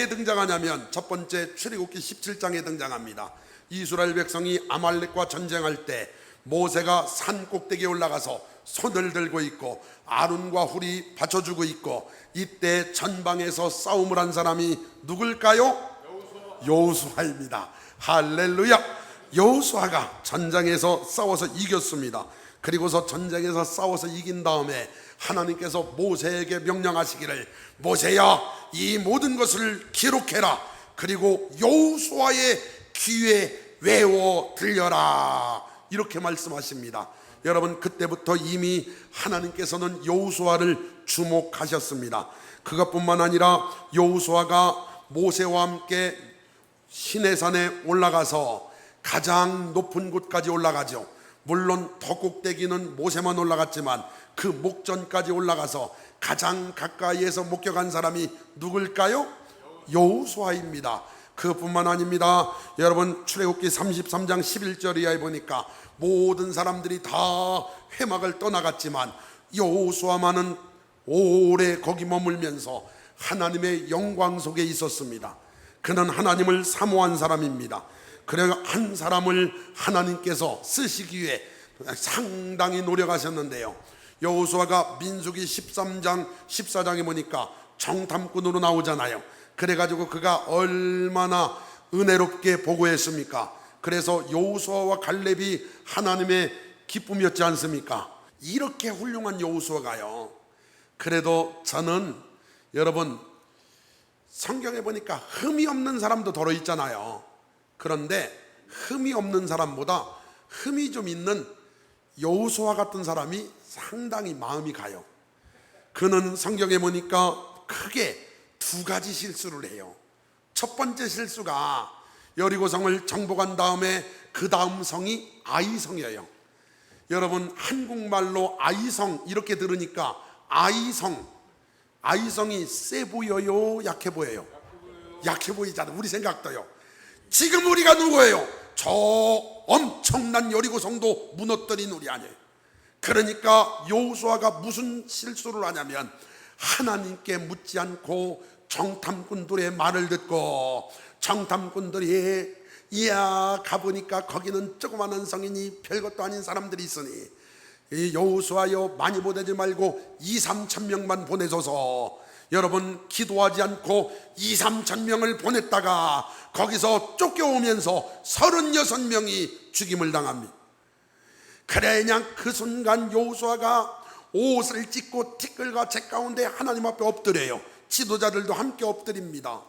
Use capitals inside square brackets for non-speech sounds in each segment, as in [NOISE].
어디에 등장하냐면 첫 번째 출애굽기 17장에 등장합니다. 이스라엘 백성이 아말렉과 전쟁할 때 모세가 산 꼭대기에 올라가서 손을 들고 있고 아론과 훌이 받쳐주고 있고 이때 전방에서 싸움을 한 사람이 누굴까요? 여호수아 입니다. 할렐루야. 여호수아가 전장에서 싸워서 이겼습니다. 그리고서 전쟁에서 싸워서 이긴 다음에 하나님께서 모세에게 명령하시기를 모세야 이 모든 것을 기록해라. 그리고 여호수아의 귀에 외워 들려라. 이렇게 말씀하십니다. 여러분 그때부터 이미 하나님께서는 여호수아를 주목하셨습니다. 그것뿐만 아니라 여호수아가 모세와 함께 시내산에 올라가서 가장 높은 곳까지 올라가죠. 물론 더 꼭대기는 모세만 올라갔지만 그 목전까지 올라가서 가장 가까이에서 목격한 사람이 누굴까요? 여호수아입니다. 그것뿐만 아닙니다. 여러분 출애굽기 33장 11절 이하에 보니까 모든 사람들이 다 회막을 떠나갔지만 여호수아만은 오래 거기 머물면서 하나님의 영광 속에 있었습니다. 그는 하나님을 사모한 사람입니다. 그래 한 사람을 하나님께서 쓰시기 위해 상당히 노력하셨는데요. 여호수아가 민수기 13장 14장에 보니까 정탐꾼으로 나오잖아요. 그래가지고 그가 얼마나 은혜롭게 보고했습니까? 그래서 여호수아와 갈렙이 하나님의 기쁨이었지 않습니까? 이렇게 훌륭한 여호수아가요. 그래도 저는 여러분 성경에 보니까 흠이 없는 사람도 더러 있잖아요. 그런데 흠이 없는 사람보다 흠이 좀 있는 여호수아 같은 사람이 상당히 마음이 가요. 그는 성경에 보니까 크게 두 가지 실수를 해요. 첫 번째 실수가 여리고성을 정복한 다음에 그 다음 성이 아이성이에요. 여러분 한국말로 아이성 이렇게 들으니까 아이성 아이성이 세 보여요 약해 보여요 약해 보이잖아 우리 생각도요 지금 우리가 누구예요 저 엄청난 여리고성도 무너뜨린 우리 아니에요 그러니까 여호수아가 무슨 실수를 하냐면 하나님께 묻지 않고 정탐꾼들의 말을 듣고 정탐꾼들이 이야 가보니까 거기는 조그마한 성인이 별것도 아닌 사람들이 있으니 이 여호수아여 많이 보내지 말고 2, 3천 명만 보내줘서 여러분 기도하지 않고 2, 3천 명을 보냈다가 거기서 쫓겨오면서 36명이 죽임을 당합니다. 그래 그냥 그 순간 여호수아가 옷을 찢고 티끌과 재 가운데 하나님 앞에 엎드려요. 지도자들도 함께 엎드립니다.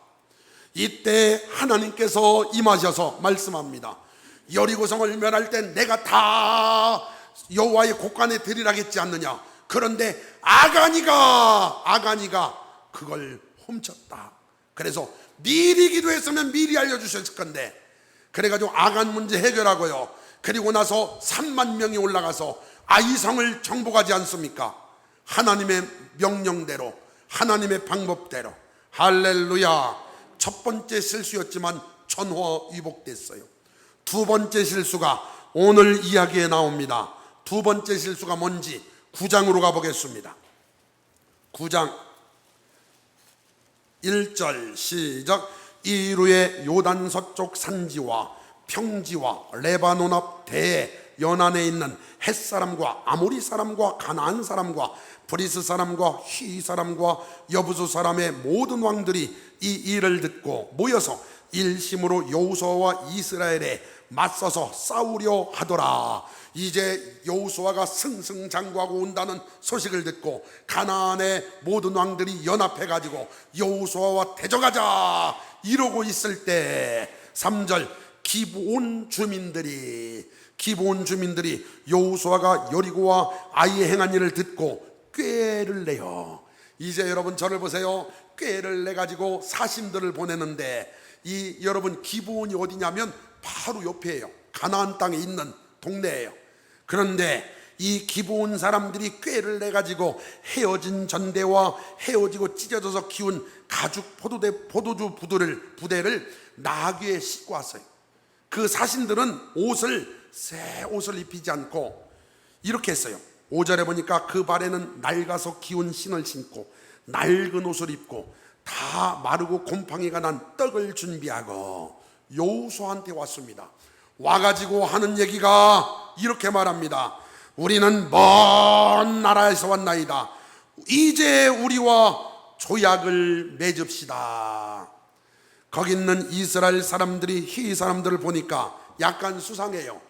이때 하나님께서 임하셔서 말씀합니다. 여리고성을 멸할 때 내가 다 여호와의 곳간에 드리라겠지 않느냐. 그런데 아가니가 아가니가 그걸 훔쳤다. 그래서 미리 기도했으면 미리 알려주셨을 건데 그래가지고 아간 문제 해결하고요. 그리고 나서 3만 명이 올라가서 아이성을 정복하지 않습니까? 하나님의 명령대로 하나님의 방법대로 할렐루야. 첫 번째 실수였지만 천호위복됐어요. 두 번째 실수가 오늘 이야기에 나옵니다. 두 번째 실수가 뭔지 9장으로 가보겠습니다. 9장 1절 시작 이루의 요단 서쪽 산지와 평지와 레바논 앞 대에 연안에 있는 햇 사람과 아모리 사람과 가나안 사람과 브리스 사람과 휘 사람과 여부수 사람의 모든 왕들이 이 일을 듣고 모여서 일심으로 여호수아와 이스라엘에 맞서서 싸우려 하더라. 이제 여호수아가 승승장구하고 온다는 소식을 듣고 가나안의 모든 왕들이 연합해 가지고 여호수아와 대적하자 이러고 있을 때 3절 기브온 주민들이 기브온 주민들이 여호수아가 여리고와 아이의 행한 일을 듣고 꾀를 내요. 이제 여러분 저를 보세요. 꾀를 내 가지고 사심들을 보내는데 이 여러분 기브온이 어디냐면 바로 옆에요. 가나안 땅에 있는 동네예요. 그런데 이 기브온 사람들이 꾀를 내 가지고 헤어진 전대와 헤어지고 찢어져서 키운 가죽 포도대 포도주 부대를 부대를 나귀에 싣고 왔어요. 그 사신들은 옷을 새 옷을 입히지 않고 이렇게 했어요. 5절에 보니까 그 발에는 낡아서 기운 신을 신고 낡은 옷을 입고 다 마르고 곰팡이가 난 떡을 준비하고 여호수아한테 왔습니다. 와가지고 하는 얘기가 이렇게 말합니다. 우리는 먼 나라에서 왔나이다. 이제 우리와 조약을 맺읍시다. 거기 있는 이스라엘 사람들이 희 사람들을 보니까 약간 수상해요.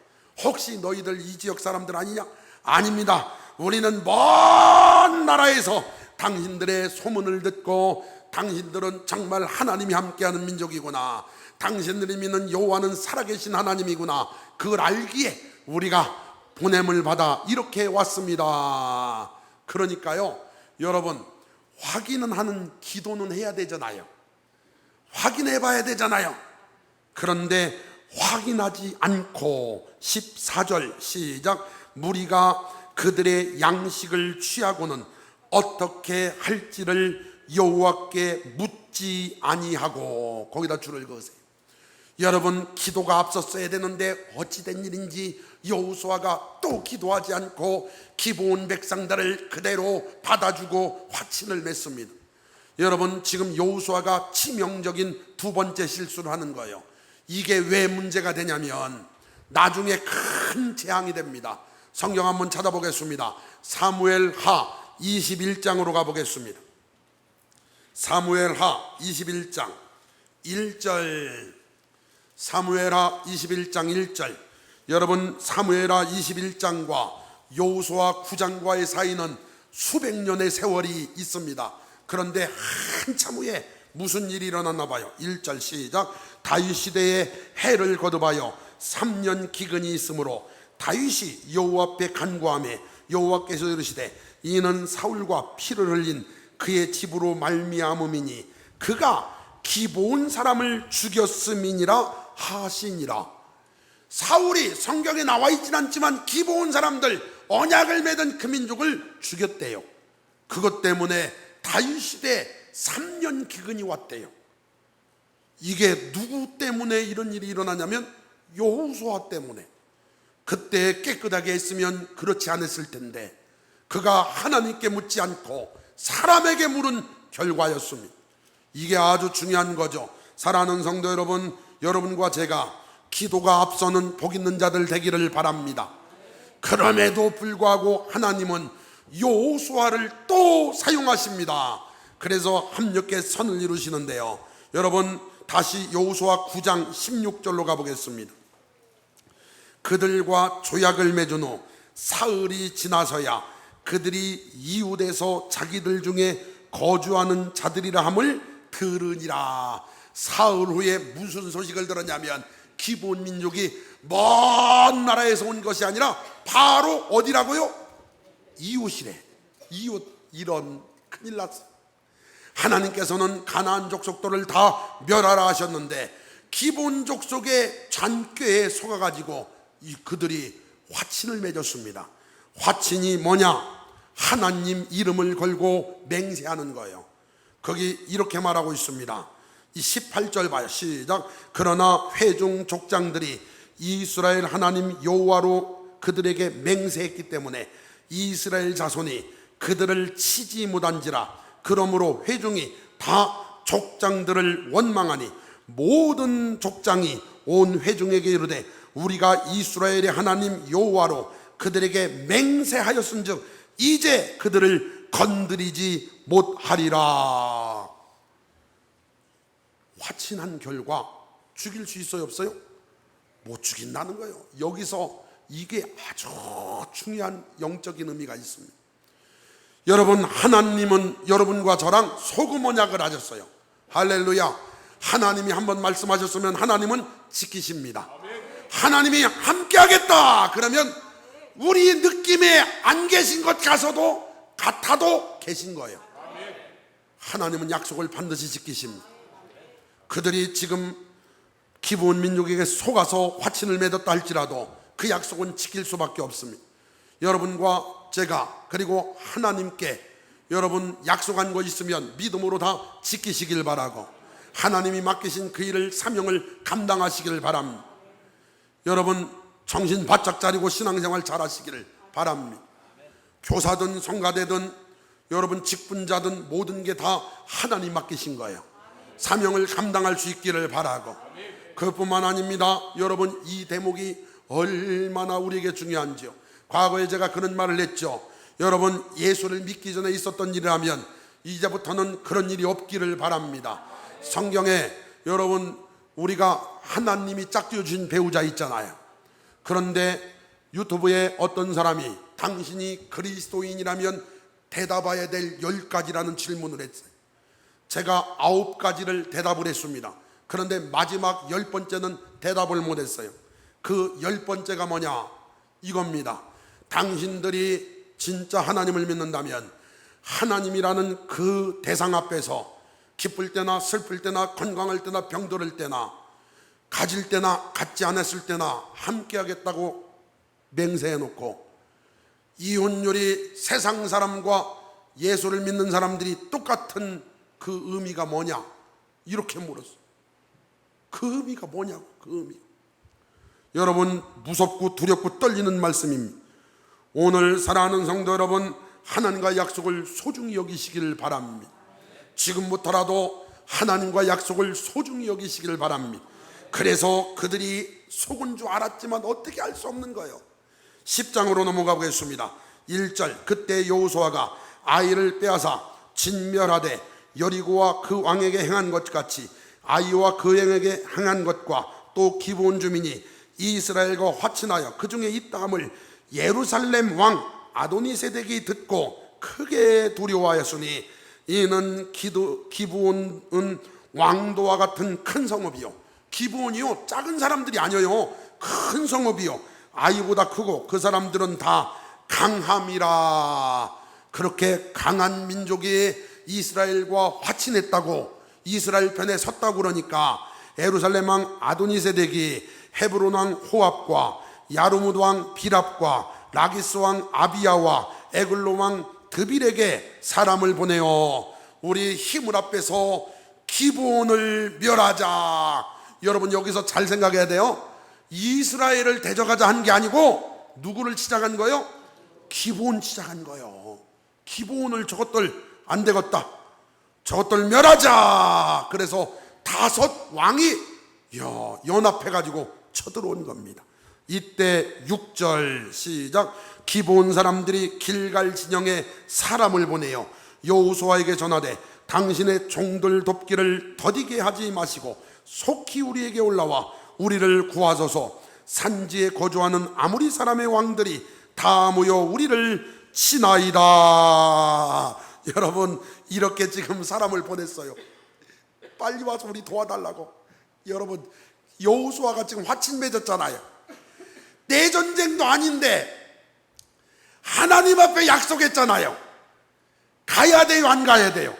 혹시 너희들 이 지역 사람들 아니냐? 아닙니다. 우리는 먼 나라에서 당신들의 소문을 듣고 당신들은 정말 하나님이 함께하는 민족이구나. 당신들이 믿는 여호와는 살아계신 하나님이구나. 그걸 알기에 우리가 보냄을 받아 이렇게 왔습니다. 그러니까요, 여러분 확인은 하는 기도는 해야 되잖아요. 확인해 봐야 되잖아요. 그런데 확인하지 않고 14절 시작 무리가 그들의 양식을 취하고는 어떻게 할지를 여호와께 묻지 아니하고 거기다 줄을 그으세요. 여러분 기도가 앞섰어야 되는데 어찌 된 일인지 여호수아가 또 기도하지 않고 기본 백성들을 그대로 받아주고 화친을 맺습니다. 여러분 지금 여호수아가 치명적인 두 번째 실수를 하는 거예요. 이게 왜 문제가 되냐면 나중에 큰 재앙이 됩니다. 성경 한번 찾아보겠습니다. 사무엘 하 21장으로 가보겠습니다. 사무엘 하 21장 1절 사무엘 하 21장 1절 여러분 사무엘 하 21장과 여호수아 9장과의 사이는 수백 년의 세월이 있습니다. 그런데 한참 후에 무슨 일이 일어났나 봐요. 1절 시작. 다윗 시대에 해를 거듭하여 3년 기근이 있으므로 다윗이 여호와 앞에 간구하며 여호와께서 이르시되 이는 사울과 피를 흘린 그의 집으로 말미암음이니 그가 기본 사람을 죽였음이니라 하시니라. 사울이 성경에 나와 있진 않지만 기본 사람들 언약을 맺은 그 민족을 죽였대요. 그것 때문에 다윗 시대 3년 기근이 왔대요 이게 누구 때문에 이런 일이 일어나냐면 여호수아 때문에 그때 깨끗하게 했으면 그렇지 않았을 텐데 그가 하나님께 묻지 않고 사람에게 물은 결과였습니다. 이게 아주 중요한 거죠. 사랑하는 성도 여러분, 여러분과 제가 기도가 앞서는 복 있는 자들 되기를 바랍니다. 그럼에도 불구하고 하나님은 요수아를 또 사용하십니다. 그래서 합력의 선을 이루시는데요. 여러분 다시 요수아 9장 16절로 가보겠습니다. 그들과 조약을 맺은 후 사흘이 지나서야 그들이 이웃에서 자기들 중에 거주하는 자들이라 함을 들으니라. 사흘 후에 무슨 소식을 들었냐면 기본 민족이 먼 나라에서 온 것이 아니라 바로 어디라고요? 이웃이래. 이웃 이런 큰일 났어. 하나님께서는 가나안 족속들을 다 멸하라 하셨는데 기본 족속의 잔꾀에 속아 가지고 이 그들이 화친을 맺었습니다. 화친이 뭐냐? 하나님 이름을 걸고 맹세하는 거예요. 거기 이렇게 말하고 있습니다. 이 18절 봐요. 시작. 그러나 회중 족장들이 이스라엘 하나님 여호와로 그들에게 맹세했기 때문에 이스라엘 자손이 그들을 치지 못한지라 그러므로 회중이 다 족장들을 원망하니 모든 족장이 온 회중에게 이르되 우리가 이스라엘의 하나님 여호와로 그들에게 맹세하였은즉 이제 그들을 건드리지 못하리라. 화친한 결과 죽일 수 있어요 없어요? 못 죽인다는 거예요. 여기서 이게 아주 중요한 영적인 의미가 있습니다. 여러분 하나님은 여러분과 저랑 소금 언약을 하셨어요. 할렐루야. 하나님이 한번 말씀하셨으면 하나님은 지키십니다. 하나님이 함께 하겠다. 그러면 우리 느낌에 안 계신 것 가서도 같아도 계신 거예요. 하나님은 약속을 반드시 지키십니다. 그들이 지금 기본 민족에게 속아서 화친을 맺었다 할지라도 그 약속은 지킬 수밖에 없습니다. 여러분과 제가 그리고 하나님께 여러분 약속한 거 있으면 믿음으로 다 지키시길 바라고 하나님이 맡기신 그 일을 사명을 감당하시기를 바랍니다. 여러분 정신 바짝 차리고 신앙생활 잘하시기를 바랍니다. 교사든 성가대든 여러분 직분자든 모든 게 다 하나님 맡기신 거예요. 사명을 감당할 수 있기를 바라고 그뿐만 아닙니다. 여러분 이 대목이 얼마나 우리에게 중요한지요. 과거에 제가 그런 말을 했죠. 여러분 예수를 믿기 전에 있었던 일이라면 이제부터는 그런 일이 없기를 바랍니다. 성경에 여러분 우리가 하나님이 짝지어 주신 배우자 있잖아요. 그런데 유튜브에 어떤 사람이 당신이 그리스도인이라면 대답해야 될열 가지라는 질문을 했어요. 제가 아홉 가지를 대답을 했습니다. 그런데 마지막 열 번째는 대답을 못했어요. 그 열 번째가 뭐냐? 이겁니다. 당신들이 진짜 하나님을 믿는다면 하나님이라는 그 대상 앞에서 기쁠 때나 슬플 때나 건강할 때나 병들을 때나 가질 때나 갖지 않았을 때나 함께 하겠다고 맹세해 놓고 이혼율이 세상 사람과 예수를 믿는 사람들이 똑같은 그 의미가 뭐냐? 이렇게 물었어. 그 의미가 뭐냐고, 그 의미. 여러분, 무섭고 두렵고 떨리는 말씀입니다. 오늘 사랑하는 성도 여러분, 하나님과 약속을 소중히 여기시기를 바랍니다. 지금부터라도 하나님과 약속을 소중히 여기시기를 바랍니다. 그래서 그들이 속은 줄 알았지만 어떻게 알 수 없는 거예요. 10장으로 넘어가 보겠습니다. 1절 그때 여호수아가 아이를 빼앗아 진멸하되 여리고와 그 왕에게 행한 것 같이 아이와 그 영에게 행한 것과 또 기브온 주민이 이스라엘과 화친하여 그 중에 있다함을 예루살렘 왕 아도니세덱이 듣고 크게 두려워하였으니 이는 기도, 기브온은 왕도와 같은 큰 성읍이요. 기브온이요 작은 사람들이 아니에요. 큰 성읍이요. 아이보다 크고 그 사람들은 다 강함이라. 그렇게 강한 민족이 이스라엘과 화친했다고 이스라엘 편에 섰다고 그러니까 에루살렘 왕 아도니세덱이 헤브론 왕 호압과 야르무드 왕 비랍과 라기스 왕 아비야와 에글로 왕 드빌에게 사람을 보내어 우리 힘을 앞에서 기본을 멸하자. 여러분 여기서 잘 생각해야 돼요. 이스라엘을 대적하자 한 게 아니고 누구를 시작한 거요? 기본 시작한 거요. 기본을 저것들 안 되겠다. 저것들 멸하자. 그래서 다섯 왕이 야, 연합해 가지고 쳐들어온 겁니다. 이때 6절 시작. 기본 사람들이 길갈 진영에 사람을 보내요 여호수아에게 전하되 당신의 종들 돕기를 더디게 하지 마시고 속히 우리에게 올라와 우리를 구하소서. 산지에 거주하는 아무리 사람의 왕들이 다 모여 우리를 치나이다. [LAUGHS] 여러분 이렇게 지금 사람을 보냈어요. 빨리 와서 우리 도와달라고. 여러분 여호수아가 지금 화친 맺었잖아요 내 전쟁도 아닌데 하나님 앞에 약속했잖아요. 가야 돼요, 안 가야 돼요?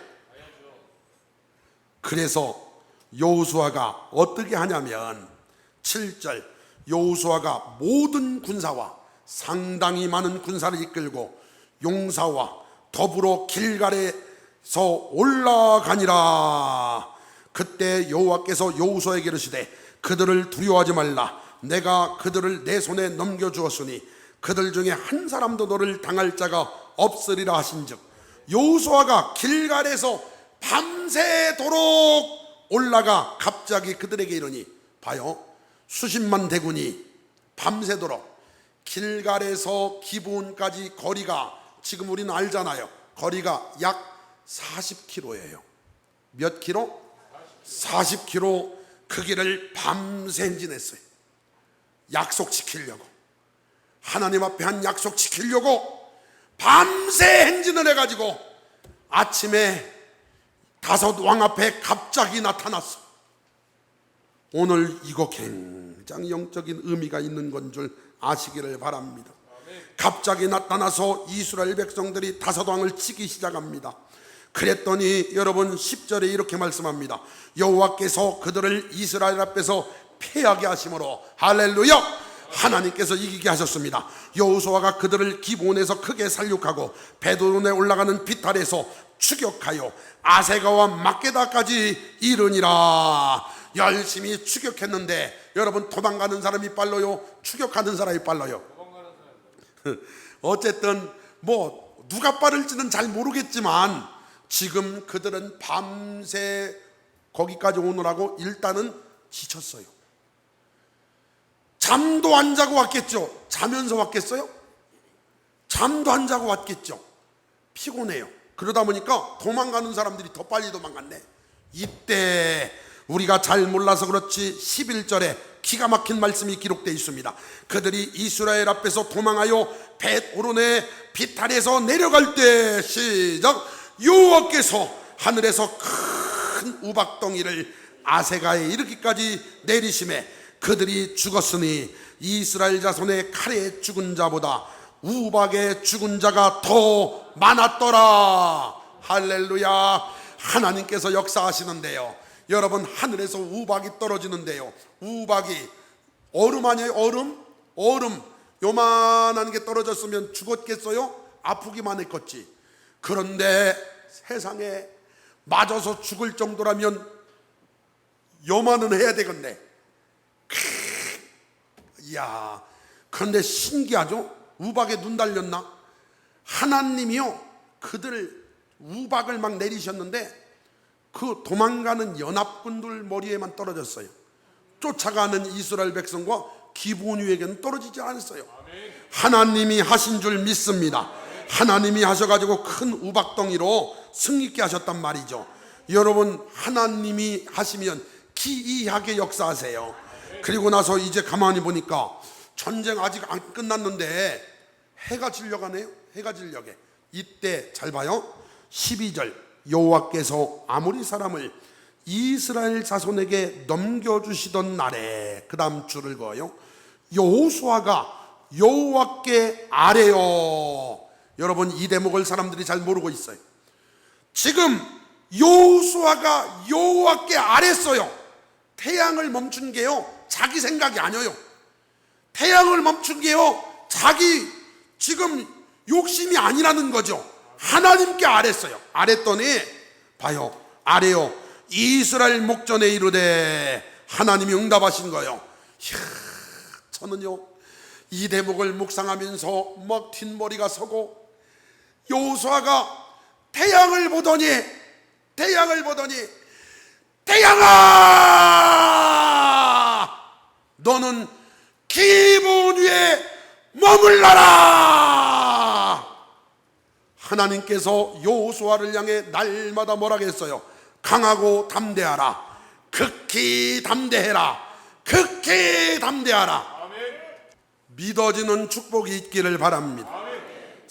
그래서 여호수아가 어떻게 하냐면 7절 여호수아가 모든 군사와 상당히 많은 군사를 이끌고 용사와 더불어 길갈에서 올라가니라 그때 여호와께서 여호수아에게 이르시되 그들을 두려워하지 말라. 내가 그들을 내 손에 넘겨 주었으니 그들 중에 한 사람도 너를 당할 자가 없으리라 하신즉 여호수아가 길갈에서 밤새도록 올라가 갑자기 그들에게 이르니 봐요 수십만 대군이 밤새도록 길갈에서 기브온까지 거리가 지금 우리는 알잖아요. 거리가 약 40km예요. 몇 킬로? 40km 그 길을 밤새 행진했어요 약속 지키려고 하나님 앞에 한 약속 지키려고 밤새 행진을 해가지고 아침에 다섯 왕 앞에 갑자기 나타났어. 오늘 이거 굉장히 영적인 의미가 있는 건 줄 아시기를 바랍니다. 갑자기 나타나서 이스라엘 백성들이 다섯 왕을 치기 시작합니다. 그랬더니 여러분 10절에 이렇게 말씀합니다. 여호와께서 그들을 이스라엘 앞에서 패하게 하심으로 할렐루야 하나님께서 이기게 하셨습니다. 여호수아가 그들을 기본에서 크게 살육하고 베드론에 올라가는 비탈에서 추격하여 아세가와 막게다까지 이르니라. 열심히 추격했는데 여러분 도망가는 사람이 빨라요? 추격하는 사람이 빨라요? [LAUGHS] 어쨌든 뭐 누가 빠를지는 잘 모르겠지만 지금 그들은 밤새 거기까지 오느라고 일단은 지쳤어요. 잠도 안 자고 왔겠죠. 자면서 왔겠어요? 잠도 안 자고 왔겠죠. 피곤해요. 그러다 보니까 도망가는 사람들이 더 빨리 도망갔네. 이때 우리가 잘 몰라서 그렇지 11절에 기가 막힌 말씀이 기록되어 있습니다. 그들이 이스라엘 앞에서 도망하여 벳 오른의 비탈에서 내려갈 때 시작 여호와께서 하늘에서 큰 우박덩이를 아세가에 이르기까지 내리심에 그들이 죽었으니 이스라엘 자손의 칼에 죽은 자보다 우박에 죽은 자가 더 많았더라. 할렐루야. 하나님께서 역사하시는데요. 여러분 하늘에서 우박이 떨어지는데요. 우박이 얼음 아니에요? 얼음? 얼음 요만한 게 떨어졌으면 죽었겠어요? 아프기만 했겠지. 그런데 세상에 맞아서 죽을 정도라면 요만은 해야 되겠네. 이야, 그런데 신기하죠? 우박에 눈 달렸나? 하나님이요, 그들 우박을 막 내리셨는데 그 도망가는 연합군들 머리에만 떨어졌어요. 쫓아가는 이스라엘 백성과 기본유에게는 떨어지지 않았어요. 하나님이 하신 줄 믿습니다. 하나님이 하셔가지고 큰 우박덩이로 승리케 하셨단 말이죠. 여러분 하나님이 하시면 기이하게 역사하세요. 그리고 나서 이제 가만히 보니까 전쟁 아직 안 끝났는데 해가 질려가네요. 해가 질려게. 이때 잘 봐요. 12절 여호와께서 아모리 사람을 이스라엘 자손에게 넘겨주시던 날에 그 다음 줄을 그어요. 여호수아가 여호와께 아래요. 여러분 이 대목을 사람들이 잘 모르고 있어요. 지금 여호수아가 여호와께 아랬어요. 태양을 멈춘 게요. 자기 생각이 아니에요. 태양을 멈춘 게요. 자기 지금 욕심이 아니라는 거죠. 하나님께 아랬어요. 아랬더니 봐요. 아래요. 이스라엘 목전에 이르되 하나님이 응답하신 거예요. 이야, 저는요 이 대목을 묵상하면서 막 뒷머리가 서고 여호수아가 태양을 보더니 태양을 보더니 태양아! 너는 기본 위에 머물러라! 하나님께서 여호수아를 향해 날마다 뭐라 했어요? 강하고 담대하라. 극히 담대해라. 극히 담대하라. 믿어지는 축복이 있기를 바랍니다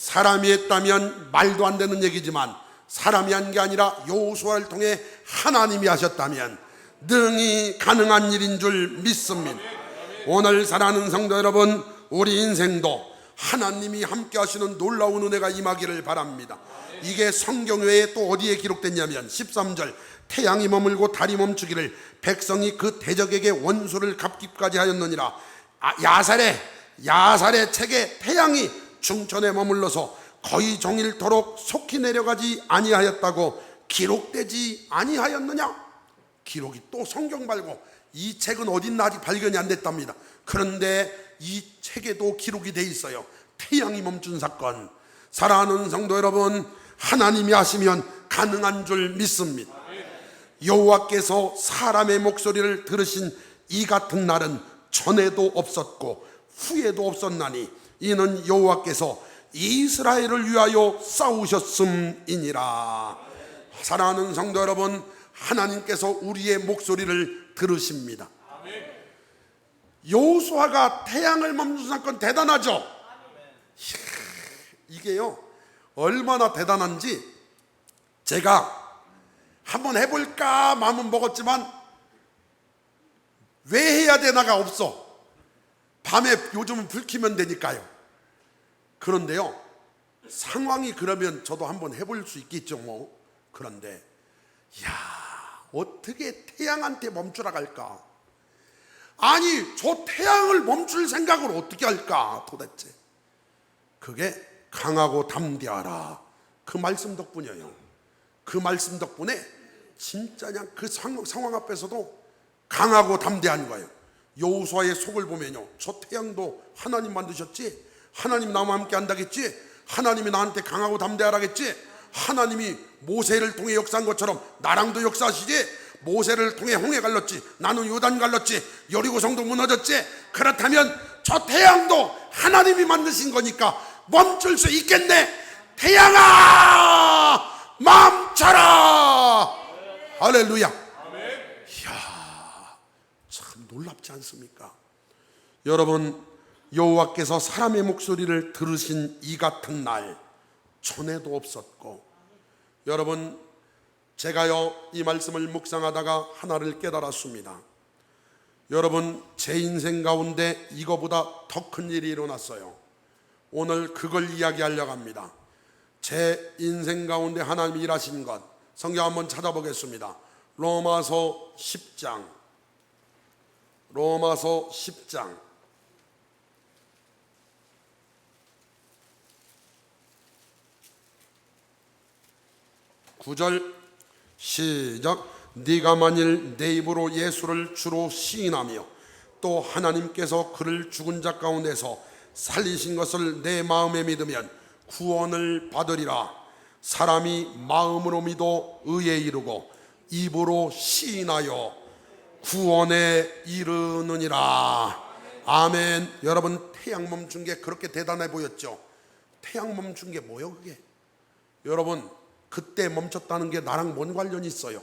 사람이 했다면 말도 안 되는 얘기지만 사람이 한 게 아니라 여호수아를 통해 하나님이 하셨다면 능히 가능한 일인 줄 믿습니다. 오늘 사랑하는 성도 여러분, 우리 인생도 하나님이 함께 하시는 놀라운 은혜가 임하기를 바랍니다. 이게 성경 외에 또 어디에 기록됐냐면 13절 태양이 머물고 달이 멈추기를 백성이 그 대적에게 원수를 갚기까지 하였느니라 아, 야살의 야살의 책에 태양이 중천에 머물러서 거의 종일토록 속히 내려가지 아니하였다고 기록되지 아니하였느냐? 기록이 또 성경 말고 이 책은 어딨나 아직 발견이 안 됐답니다. 그런데 이 책에도 기록이 돼 있어요. 태양이 멈춘 사건. 사랑하는 성도 여러분, 하나님이 하시면 가능한 줄 믿습니다. 여호와께서 사람의 목소리를 들으신 이 같은 날은 전에도 없었고 후에도 없었나니 이는 여호와께서 이스라엘을 위하여 싸우셨음이니라. 사랑하는 성도 여러분, 하나님께서 우리의 목소리를 들으십니다. 여호수아가 태양을 멈춘 사건 대단하죠. 이게요 얼마나 대단한지 제가 한번 해볼까 마음은 먹었지만 왜 해야 되나가 없어. 밤에 요즘은 불 켜면 되니까요. 그런데요, 상황이 그러면 저도 한번 해볼 수 있겠죠, 뭐. 그런데, 야 어떻게 태양한테 멈추라 할까? 아니, 저 태양을 멈출 생각을 어떻게 할까, 도대체? 그게 강하고 담대하라. 그 말씀 덕분이에요. 그 말씀 덕분에 진짜 그냥 그 상황, 상황 앞에서도 강하고 담대한 거예요. 여호수아의 속을 보면요. 저 태양도 하나님 만드셨지. 하나님 나와 함께 한다겠지. 하나님이 나한테 강하고 담대하라겠지? 하나님이 모세를 통해 역사한 것처럼 나랑도 역사하시지? 모세를 통해 홍해 갈랐지? 나는 요단 갈랐지? 여리고성도 무너졌지? 그렇다면 저 태양도 하나님이 만드신 거니까 멈출 수 있겠네. 태양아! 멈춰라! 할렐루야. 이야 참 놀랍지 않습니까? 여러분 여호와께서 사람의 목소리를 들으신 이 같은 날 전에도 없었고 여러분 제가요 이 말씀을 묵상하다가 하나를 깨달았습니다. 여러분 제 인생 가운데 이거보다 더 큰 일이 일어났어요. 오늘 그걸 이야기하려고 합니다. 제 인생 가운데 하나님이 일하신 것 성경 한번 찾아보겠습니다. 로마서 10장 로마서 10장 9절 시작. 네가 만일 내 입으로 예수를 주로 시인하며 또 하나님께서 그를 죽은 자 가운데서 살리신 것을 내 마음에 믿으면 구원을 받으리라. 사람이 마음으로 믿어 의에 이르고 입으로 시인하여 구원에 이르느니라. 아멘. 여러분 태양 멈춘 게 그렇게 대단해 보였죠? 태양 멈춘 게 뭐요 그게? 여러분 그때 멈췄다는 게 나랑 뭔 관련이 있어요?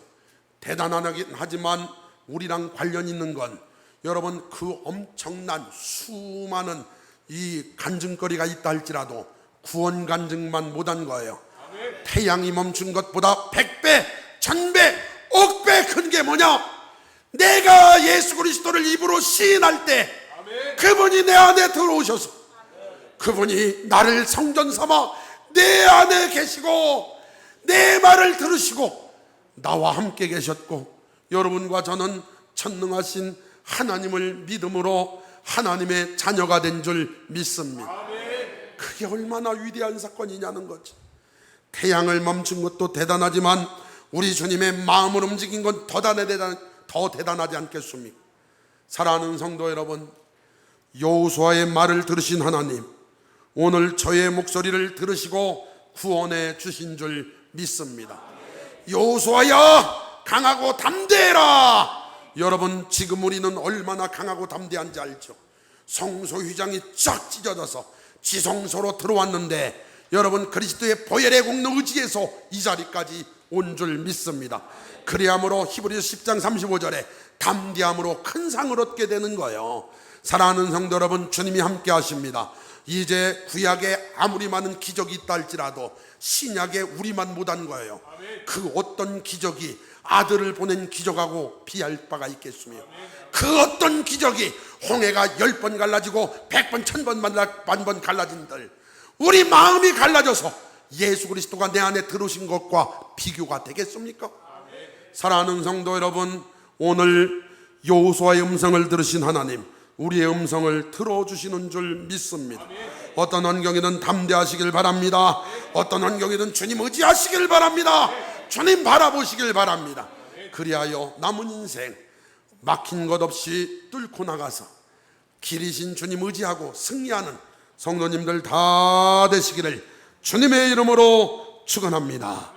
대단하긴 하지만 우리랑 관련 있는 건 여러분 그 엄청난 수많은 이 간증거리가 있다 할지라도 구원 간증만 못한 거예요. 태양이 멈춘 것보다 백배, 천배, 억배 큰 게 뭐냐? 내가 예수 그리스도를 입으로 시인할 때 그분이 내 안에 들어오셔서 그분이 나를 성전 삼아 내 안에 계시고 내 말을 들으시고 나와 함께 계셨고 여러분과 저는 천능하신 하나님을 믿음으로 하나님의 자녀가 된 줄 믿습니다. 그게 얼마나 위대한 사건이냐는 거지. 태양을 멈춘 것도 대단하지만 우리 주님의 마음을 움직인 건 더 대단 더 대단하지 않겠습니까? 사랑하는 성도 여러분, 여호수아의 말을 들으신 하나님, 오늘 저의 목소리를 들으시고 구원해 주신 줄 믿습니다. 여호수아야 강하고 담대해라. 여러분 지금 우리는 얼마나 강하고 담대한지 알죠? 성소 휘장이 쫙 찢어져서 지성소로 들어왔는데 여러분 그리스도의 보혈의 공로 의지에서 이 자리까지 온 줄 믿습니다. 그리함으로 히브리서 10장 35절에 담대함으로 큰 상을 얻게 되는 거예요. 사랑하는 성도 여러분 주님이 함께 하십니다. 이제 구약에 아무리 많은 기적이 있다 할지라도 신약에 우리만 못한 거예요. 그 어떤 기적이 아들을 보낸 기적하고 비할 바가 있겠으며 그 어떤 기적이 홍해가 열 번 갈라지고 백 번, 천 번, 만번 갈라진들 우리 마음이 갈라져서 예수 그리스도가 내 안에 들어오신 것과 비교가 되겠습니까? 사랑하는 성도 여러분 오늘 여호수아의 음성을 들으신 하나님 우리의 음성을 들어주시는 줄 믿습니다. 어떤 환경이든 담대하시길 바랍니다. 어떤 환경이든 주님 의지하시길 바랍니다. 주님 바라보시길 바랍니다. 그리하여 남은 인생 막힌 것 없이 뚫고 나가서 길이신 주님 의지하고 승리하는 성도님들 다 되시기를 주님의 이름으로 축원합니다.